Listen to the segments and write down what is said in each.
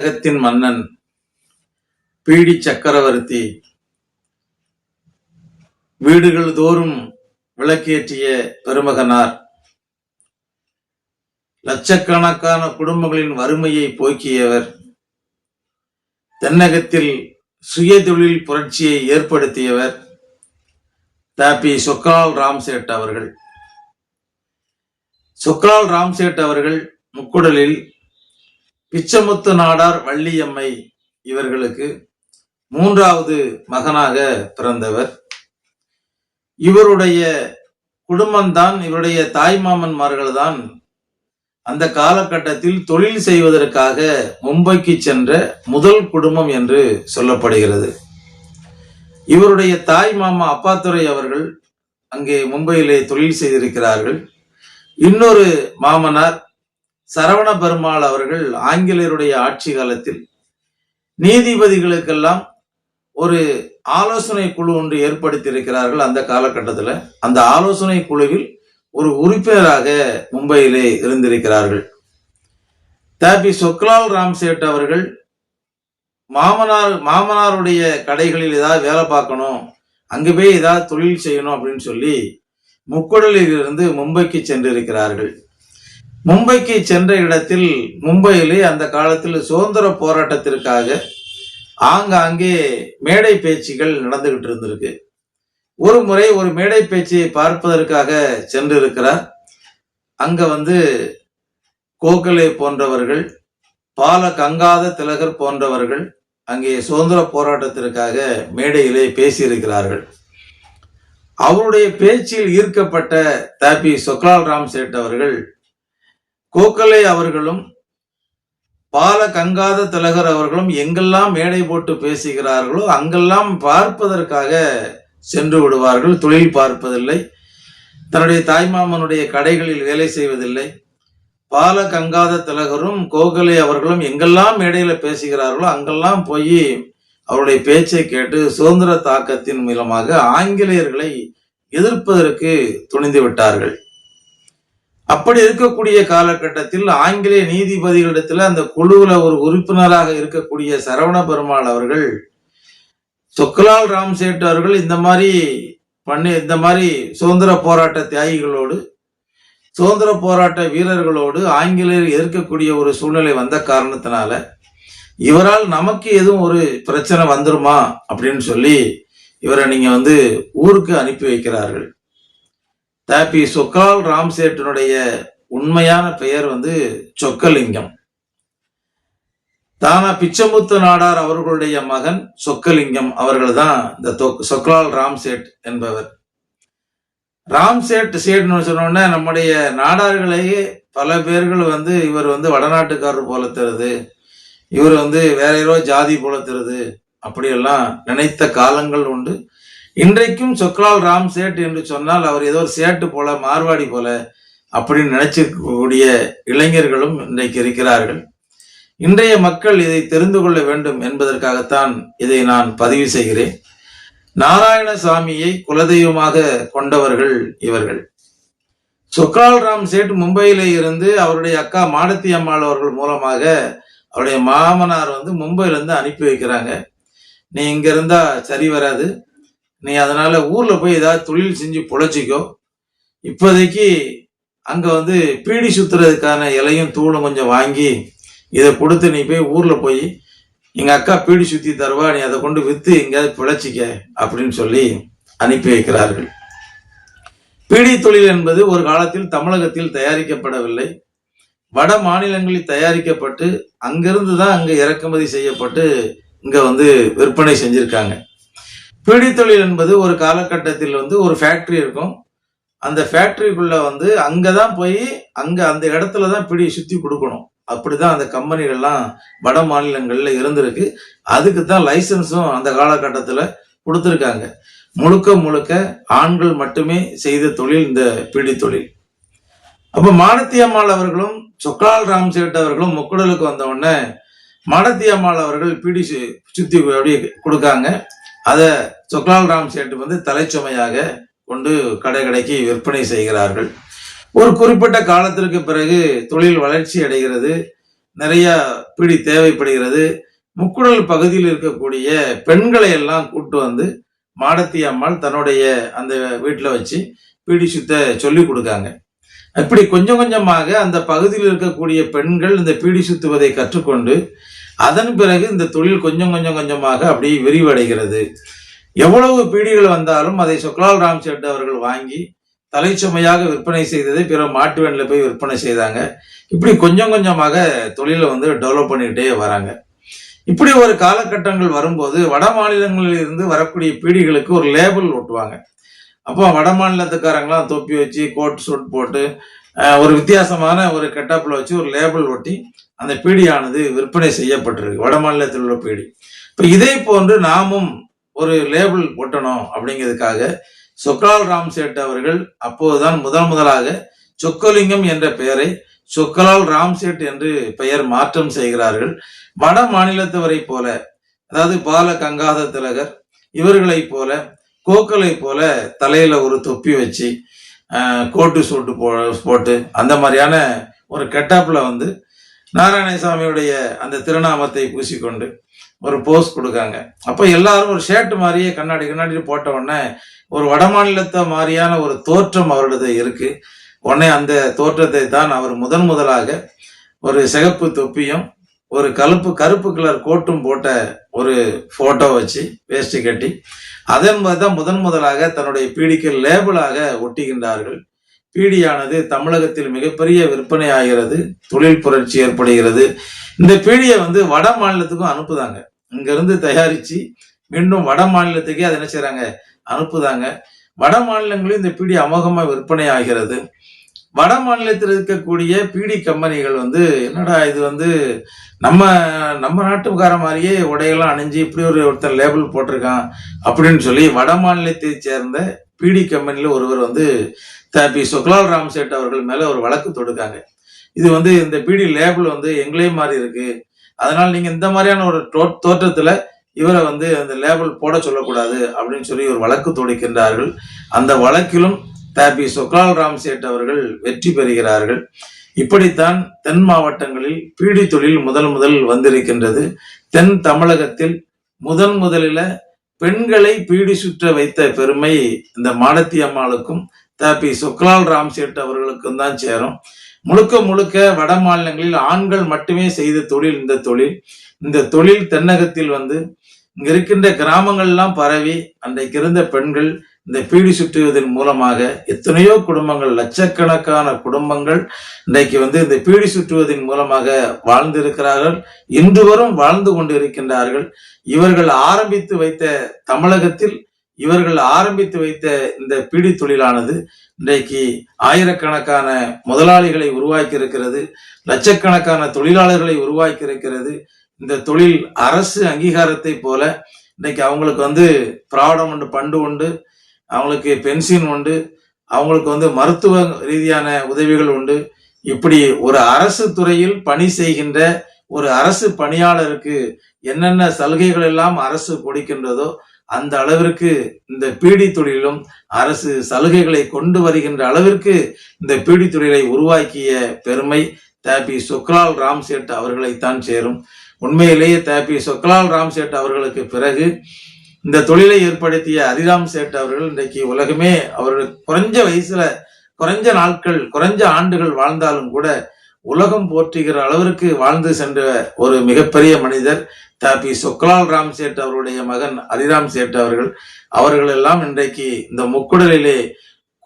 தமிழகத்தின் மன்னன் பீடி சக்கரவர்த்தி வீடுகள் தோறும் விளக்கேற்றிய பெருமகனார் லட்சக்கணக்கான குடும்பங்களின் வறுமையை போக்கியவர். தென்னகத்தில் சுயதொழில் புரட்சியை ஏற்படுத்தியவர். தாபி சொக்கால் ராம்சேட் அவர்கள். சொக்கால் ராம்சேட் அவர்கள் முக்குடலில் பிச்சமுத்து நாடார் வள்ளியம்மை இவர்களுக்கு மூன்றாவது மகனாக பிறந்தவர். இவருடைய குடும்பம்தான் இவருடைய தாய்மாமன்மார்கள் தான் அந்த காலகட்டத்தில் தொழில் செய்வதற்காக மும்பைக்கு சென்ற முதல் குடும்பம் என்று சொல்லப்படுகிறது. இவருடைய தாய் மாமா அப்பாத்துரை அவர்கள் அங்கே மும்பையிலே தொழில் செய்திருக்கிறார்கள். இன்னொரு மாமனார் சரவண பெருமாள் அவர்கள் ஆங்கிலேயருடைய ஆட்சி காலத்தில் நீதிபதிகளுக்கெல்லாம் ஒரு ஆலோசனை குழு ஒன்று ஏற்படுத்தியிருக்கிறார்கள் அந்த காலகட்டத்தில். அந்த ஆலோசனை குழுவில் ஒரு உறுப்பினராக மும்பையிலே இருந்திருக்கிறார்கள். தாபி சொக்லால் ராம்சேட் அவர்கள் மாமனார் மாமனாருடைய கடைகளில் ஏதாவது வேலை பார்க்கணும் அங்கே போய் ஏதாவது தொழில் செய்யணும் அப்படின்னு சொல்லி முக்குடலில் இருந்து மும்பைக்கு சென்றிருக்கிறார்கள். மும்பைக்கு சென்ற இடத்தில் மும்பையிலே அந்த காலத்தில் சுதந்திர போராட்டத்திற்காக ஆங்காங்கே மேடை பேச்சுகள் நடந்துகிட்டு இருந்திருக்கு. ஒரு முறை ஒரு மேடை பேச்சை பார்ப்பதற்காக சென்றிருக்கிறார். அங்க வந்து கோகலே போன்றவர்கள் பால கங்காத திலகர் போன்றவர்கள் அங்கே சுதந்திர போராட்டத்திற்காக மேடையிலே பேசியிருக்கிறார்கள். அவருடைய பேச்சில் ஈர்க்கப்பட்ட தாபி சொக்லால் ராம் சேட் அவர்கள் கோகலே அவர்களும் பால கங்காத திலகர் அவர்களும் எங்கெல்லாம் மேடை போட்டு பேசுகிறார்களோ அங்கெல்லாம் பார்ப்பதற்காக சென்று விடுவார்கள். தொழில் பார்ப்பதில்லை. தன்னுடைய தாய்மாமனுடைய கடைகளில் வேலை செய்வதில்லை. பால கங்காத திலகரும் கோகலே அவர்களும் எங்கெல்லாம் மேடையில பேசுகிறார்களோ அங்கெல்லாம் போய் அவருடைய பேச்சை கேட்டு சுதந்திர தாக்கத்தின் மூலமாக ஆங்கிலேயர்களை எதிர்ப்பதற்கு துணிந்து விட்டார்கள். அப்படி இருக்கக்கூடிய காலகட்டத்தில் ஆங்கிலேய நீதிபதிகளிடத்துல அந்த குழுவில் ஒரு உறுப்பினராக இருக்கக்கூடிய சரவண பெருமாள் அவர்கள் சொக்கலால் ராம்சேட் அவர்கள் இந்த மாதிரி பண்ணி இந்த மாதிரி சுதந்திர போராட்ட தியாகிகளோடு சுதந்திர போராட்ட வீரர்களோடு ஆங்கிலேயர் எதிர்க்கக்கூடிய ஒரு சூழ்நிலை வந்த காரணத்தினால இவரால் நமக்கு எதுவும் ஒரு பிரச்சனை வந்துருமா அப்படின்னு சொல்லி இவரை நீங்கள் வந்து ஊருக்கு அனுப்பி வைக்கிறார்கள். தாப்பி சொக்கால் ராம்சேட்டனுடைய உண்மையான பெயர் வந்து சொக்கலிங்கம். தானா பிச்சமுத்து நாடார் அவர்களுடைய மகன் சொக்கலிங்கம் அவர்கள் தான் இந்த தொக்- சொக்கலால் ராம்சேட் என்பவர். ராம்சேட் சேட்னு சொன்னோடனே நம்முடைய நாடார்களையே பல பேர்கள் வந்து இவர் வந்து வடநாட்டுக்காரர் போல தருது இவர் வந்து வேற ஏதோ ஜாதி போல தருது அப்படியெல்லாம் நினைத்த காலங்கள் உண்டு. இன்றைக்கும் சொக்லால் ராம் சேட் என்று சொன்னால் அவர் ஏதோ ஒரு சேட்டு போல மார்வாடி போல அப்படின்னு நினைச்சிருக்கக்கூடிய இளைஞர்களும் இன்றைக்கு இருக்கிறார்கள். இன்றைய மக்கள் இதை தெரிந்து கொள்ள வேண்டும் என்பதற்காகத்தான் இதை நான் பதிவு செய்கிறேன். நாராயணசாமியை குலதெய்வமாக கொண்டவர்கள் இவர்கள். சொக்ரால் ராம் சேட் மும்பையில இருந்து அவருடைய அக்கா மாடத்தி அம்மாள் அவர்கள் மூலமாக அவருடைய மாமனார் வந்து மும்பையிலிருந்து அனுப்பி வைக்கிறாங்க. நீ இங்க இருந்தா சரி வராது. நீ அதனால ஊர்ல போய் ஏதாவது தொழில் செஞ்சு பொழைச்சிக்கோ. இப்போதைக்கு அங்க வந்து பீடி சுத்துறதுக்கான இலையும் தூளும் கொஞ்சம் வாங்கி இதை கொடுத்து நீ போய் ஊர்ல போய் எங்க அக்கா பீடி சுத்தி தருவா நீ அதை கொண்டு வித்து எங்கேயாவது பிழைச்சிக்க அப்படின்னு சொல்லி அனுப்பி வைக்கிறார்கள். பீடி தொழில் என்பது ஒரு காலத்தில் தமிழகத்தில் தயாரிக்கப்படவில்லை. வட மாநிலங்களில் தயாரிக்கப்பட்டு அங்கிருந்து தான் அங்கே இறக்குமதி செய்யப்பட்டு இங்க வந்து விற்பனை செஞ்சிருக்காங்க. பீடி தொழில் என்பது ஒரு காலகட்டத்தில் வந்து ஒரு ஃபேக்ட்ரி இருக்கும். அந்த ஃபேக்ட்ரிக்குள்ளே வந்து அங்கே தான் போய் அங்கே அந்த இடத்துல தான் பிடி சுற்றி கொடுக்கணும். அப்படிதான் அந்த கம்பெனிகள்லாம் வட மாநிலங்களில் இருந்திருக்கு. அதுக்கு தான் லைசன்ஸும் அந்த காலகட்டத்தில் கொடுத்துருக்காங்க. முழுக்க முழுக்க ஆண்கள் மட்டுமே செய்த தொழில் இந்த பீடி தொழில் அப்போ மானத்தி அம்மாள் அவர்களும் சொக்கால் ராம்சேட் அவர்களும் முக்குடலுக்கு வந்த உடனே மானத்தி அம்மாள் அவர்கள் பீடி சு- சுத்தி அப்படியே கொடுக்காங்க. அதை சொக்லால் ராம் சேட்டு வந்து தலைச்சுமையாக கொண்டு கடை கடைக்கு விற்பனை செய்கிறார்கள். ஒரு குறிப்பிட்ட காலத்திற்கு பிறகு தொழில் வளர்ச்சி அடைகிறது நிறைய பீடி தேவைப்படுகிறது. முக்குடல் பகுதியில் இருக்கக்கூடிய பெண்களை எல்லாம் கூட்டு வந்து மாடத்தி அம்மாள் தன்னுடைய அந்த வீட்டில் வச்சு பீடி சுத்த சொல்லி கொடுக்காங்க. இப்படி கொஞ்சம் கொஞ்சமாக அந்த பகுதியில் இருக்கக்கூடிய பெண்கள் இந்த பீடி சுத்துவதை கற்றுக்கொண்டு அதன் பிறகு இந்த தொழில் கொஞ்சம் கொஞ்சம் கொஞ்சமாக அப்படியே விரிவடைகிறது. எவ்வளவு பீடிகள் வந்தாலும் அதை சொக்லால் ராம் செட் அவர்கள் வாங்கி தலைச்சுமையாக விற்பனை செய்ததை பிற மாட்டு வண்டியில் போய் விற்பனை செய்தாங்க. இப்படி கொஞ்சம் கொஞ்சமாக தொழிலை வந்து டெவலப் பண்ணிக்கிட்டே வராங்க. இப்படி ஒரு காலகட்டங்கள் வரும்போது வட மாநிலங்களில் இருந்து வரக்கூடிய பீடிகளுக்கு ஒரு லேபிள் ஒட்டுவாங்க. அப்போ வட மாநிலத்துக்காரங்களாம் தொப்பி வச்சு கோட் சூட் போட்டு ஒரு வித்தியாசமான ஒரு கெட்டப்பில் வச்சு ஒரு லேபிள் ஒட்டி அந்த பீடியானது விற்பனை செய்யப்பட்டிருக்கு வட மாநிலத்தில் உள்ள பீடி. இப்போ இதே போன்று நாமும் ஒரு லேபிள் ஒட்டணும் அப்படிங்கிறதுக்காக சொக்கலால் ராம் சேட் அவர்கள் அப்போதுதான் முதல் முதலாக சொக்கலிங்கம் என்ற பெயரை சொக்கலால் ராம் சேட் என்று பெயர் மாற்றம் செய்கிறார்கள். வட மாநிலத்தவரை போல அதாவது பால கங்காத திலகர் இவர்களைப் போல கோக்கலை போல தலையில ஒரு தொப்பி வச்சு கோட்டு சூட்டு போ போட்டு அந்த மாதிரியான ஒரு கெட்டாப்பில் வந்து நாராயணசாமியுடைய அந்த திருநாமத்தை பூசிக்கொண்டு ஒரு போஸ் கொடுக்காங்க. அப்போ எல்லாரும் ஒரு ஷர்ட் மாதிரியே கண்ணாடி கண்ணாடி போட்ட உடனே ஒரு வட மாநிலத்தை மாதிரியான ஒரு தோற்றம் அவர்களது இருக்கு. உடனே அந்த தோற்றத்தை தான் அவர் முதன் முதலாக ஒரு சிகப்பு தொப்பியும் ஒரு கருப்பு கருப்பு கலர் கோட்டும் போட்ட ஒரு ஃபோட்டோ வச்சு வேஷ்டி கட்டி அதன் தான் முதன் முதலாக தன்னுடைய பீடிக்கு லேபிளாக ஒட்டுகின்றார்கள். பீடியானது தமிழகத்தில் மிகப்பெரிய விற்பனை ஆகிறது தொழில் புரட்சி ஏற்படுகிறது. இந்த பீடியை வந்து வட மாநிலத்துக்கும் அனுப்புதாங்க. இங்கிருந்து தயாரித்து தயாரிச்சு மீண்டும் வட மாநிலத்துக்கே அதை என்ன செய்கிறாங்க அனுப்புதாங்க. வட மாநிலங்களில் இந்த பீடி அமோகமாக விற்பனை ஆகிறது வட மாநிலத்தில் இருக்கக்கூடிய பீடி கம்பெனிகள் வந்து என்னடா இது வந்து நம்ம நம்ம நாட்டுக்கார மாதிரியே உடையெல்லாம் அணிஞ்சு இப்படி ஒரு ஒருத்தர் லேபிள் போட்டிருக்கான் அப்படின்னு சொல்லி வட மாநிலத்தை சேர்ந்த பீடி கம்பெனியில் ஒருவர் வந்து பி சுக்லால் ராம்சேட் அவர்கள் மேலே ஒரு வழக்கு தொடுக்காங்க. இது வந்து இந்த பீடி லேபிள் வந்து எங்களே மாதிரி இருக்கு. அதனால் நீங்கள் இந்த மாதிரியான ஒரு தோ- தோற்றத்தில் இவரை வந்து அந்த லேபிள் போட சொல்லக்கூடாது அப்படின்னு சொல்லி ஒரு வழக்கு தொடுக்கின்றார்கள். அந்த வழக்கிலும் தாபி சொக்லால் ராம் சேட் அவர்கள் வெற்றி பெறுகிறார்கள். இப்படித்தான் தென் மாவட்டங்களில் பீடி தொழில் முதல் முதல் வந்திருக்கின்றது. தென் தமிழகத்தில் முதன் முதலில பெண்களை பீடி சுற்ற வைத்த பெருமை இந்த மாலத்தி அம்மாளுக்கும் தாபி சொக்லால் ராம் சேட் அவர்களுக்கும் தான் சேரும். முழுக்க முழுக்க வட மாநிலங்களில் ஆண்கள் மட்டுமே செய்த தொழில் இந்த தொழில். இந்த தொழில் தென்னகத்தில் வந்து இங்க இருக்கின்ற கிராமங்கள்லாம் பரவி அன்றைக்கு இருந்த பெண்கள் இந்த பீடி சுற்றுவதன் மூலமாக எத்தனையோ குடும்பங்கள் லட்சக்கணக்கான குடும்பங்கள் இன்றைக்கு வந்து இந்த பீடி சுற்றுவதன் மூலமாக வாழ்ந்திருக்கிறார்கள். இன்று வரும் வாழ்ந்து கொண்டு இருக்கின்றார்கள் இவர்கள் ஆரம்பித்து வைத்த தமிழகத்தில் இவர்கள் ஆரம்பித்து வைத்த இந்த பீடி தொழிலானது இன்றைக்கு ஆயிரக்கணக்கான முதலாளிகளை உருவாக்கி இருக்கிறது லட்சக்கணக்கான தொழிலாளர்களை உருவாக்கி இருக்கிறது இந்த தொழில் அரசு அங்கீகாரத்தை போல இன்னைக்கு அவங்களுக்கு வந்து பிராவிடம் உண்டு பண்டு உண்டு. அவங்களுக்கு பென்ஷன் உண்டு அவங்களுக்கு வந்து மருத்துவ ரீதியான உதவிகள் உண்டு. இப்படி ஒரு அரசு துறையில் பணி செய்கின்ற ஒரு அரசு பணியாளருக்கு என்னென்ன சலுகைகள் எல்லாம் அரசு கொடுக்கின்றதோ அந்த அளவிற்கு இந்த பீடி தொழிலும் அரசு சலுகைகளை கொண்டு வருகின்ற அளவிற்கு இந்த பீடி தொழிலை உருவாக்கிய பெருமை தேபி சுக்லால் ராம்சேட் அவர்களைத்தான் சேரும். உண்மையிலேயே தேபி சொக்லால் ராம்சேட் அவர்களுக்கு பிறகு இந்த தொழிலை ஏற்படுத்திய ஹரிராம் சேட் அவர்கள் இன்றைக்கு உலகமே அவர்கள் குறைஞ்ச வயசுல குறைஞ்ச நாட்கள் குறைஞ்ச ஆண்டுகள் வாழ்ந்தாலும் கூட உலகம் போற்றுகிற அளவிற்கு வாழ்ந்து சென்ற ஒரு மிகப்பெரிய மனிதர் தாபி சொக்லால் ராம் சேட் அவருடைய மகன் ஹரிராம் சேட் அவர்கள். அவர்கள் எல்லாம் இன்றைக்கு இந்த முக்குடலிலே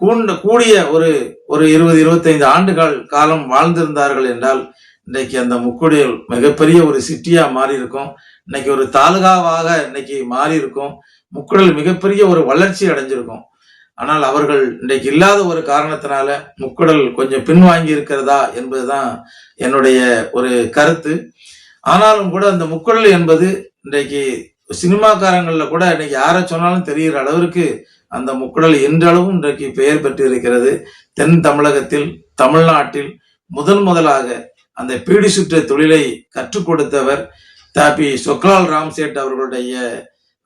கூண்ட கூடிய ஒரு ஒரு இருபது இருபத்தைந்து ஆண்டுகள் காலம் வாழ்ந்திருந்தார்கள் என்றால் இன்றைக்கு அந்த முக்குடியல் மிகப்பெரிய ஒரு சிட்டியா மாறி இருக்கும் இன்னைக்கு ஒரு தாலுகாவாக இன்னைக்கு மாறி இருக்கும் முக்குடல் மிகப்பெரிய ஒரு வளர்ச்சி அடைஞ்சிருக்கும். ஆனால் அவர்கள் இன்றைக்கு இல்லாத ஒரு காரணத்தினால முக்குடல் கொஞ்சம் பின்வாங்கி இருக்கிறதா என்பதுதான் என்னுடைய ஒரு கருத்து. ஆனாலும் கூட அந்த முக்குடல் என்பது இன்றைக்கு சினிமாக்காரங்களில் கூட இன்னைக்கு யாரை சொன்னாலும் தெரிகிற அளவிற்கு அந்த முக்குடல் இன்றளவும் இன்றைக்கு பெயர் பெற்று இருக்கிறது தென் தமிழகத்தில் தமிழ்நாட்டில் முதன் முதலாக அந்த பீடி சுற்று தொழிலை கற்றுக் கொடுத்தவர் தாபி சொக்லால் ராம் சேட் அவர்களுடைய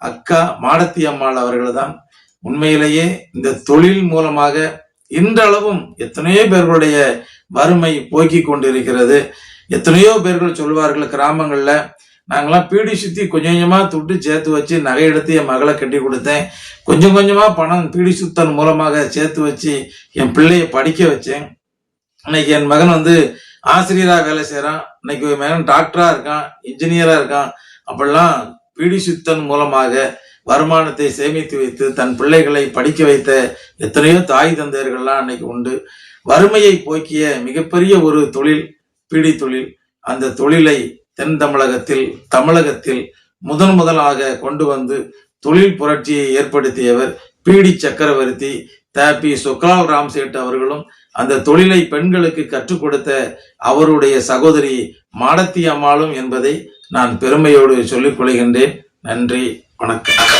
அக்கா மாடத்தி அம்மாள் அவர்கள்தான். உண்மையிலேயே இந்த தொழில் மூலமாக இன்றளவும் எத்தனையோ பேர்களுடைய வறுமை போக்கி கொண்டிருக்கிறது. எத்தனையோ பேர்கள் சொல்வார்கள் கிராமங்களில் நாங்கெல்லாம் பீடி சுத்தி கொஞ்சம் கொஞ்சமாக துட்டு சேர்த்து வச்சு நகை எடுத்து என் மகளை கட்டி கொடுத்தேன். கொஞ்சம் கொஞ்சமாக பணம் பீடி சுத்தன் மூலமாக சேர்த்து வச்சு என் பிள்ளையை படிக்க வச்சேன். இன்னைக்கு என் மகன் வந்து ஆசிரியராக வேலை செய்கிறான் இன்னைக்கு மேலும் டாக்டராக டாக்டரா இருக்கான் இன்ஜினியரா இருக்கான். அப்படிலாம் பீடி சுத்தன் மூலமாக வருமானத்தை சேமித்து வைத்து தன் பிள்ளைகளை படிக்க வைத்த எத்தனையோ தாய் தந்தையர்கள்லாம் அன்னைக்கு உண்டு. வறுமையை போக்கிய மிகப்பெரிய ஒரு தொழில் பீடி தொழில். அந்த தொழிலை தென் தமிழகத்தில் தமிழகத்தில் முதன் முதலாக கொண்டு வந்து தொழில் புரட்சியை ஏற்படுத்தியவர் பீடி சக்கரவர்த்தி. தாப்பி சுக்லால் ராம்சேட் அவர்களும் அந்த தொழிலை பெண்களுக்கு கற்றுக் கொடுத்த அவருடைய சகோதரி மாடத்தி அம்மாளும் என்பதை நான் பெருமையோடு சொல்லிக் கொள்கின்றேன். நன்றி வணக்கம்.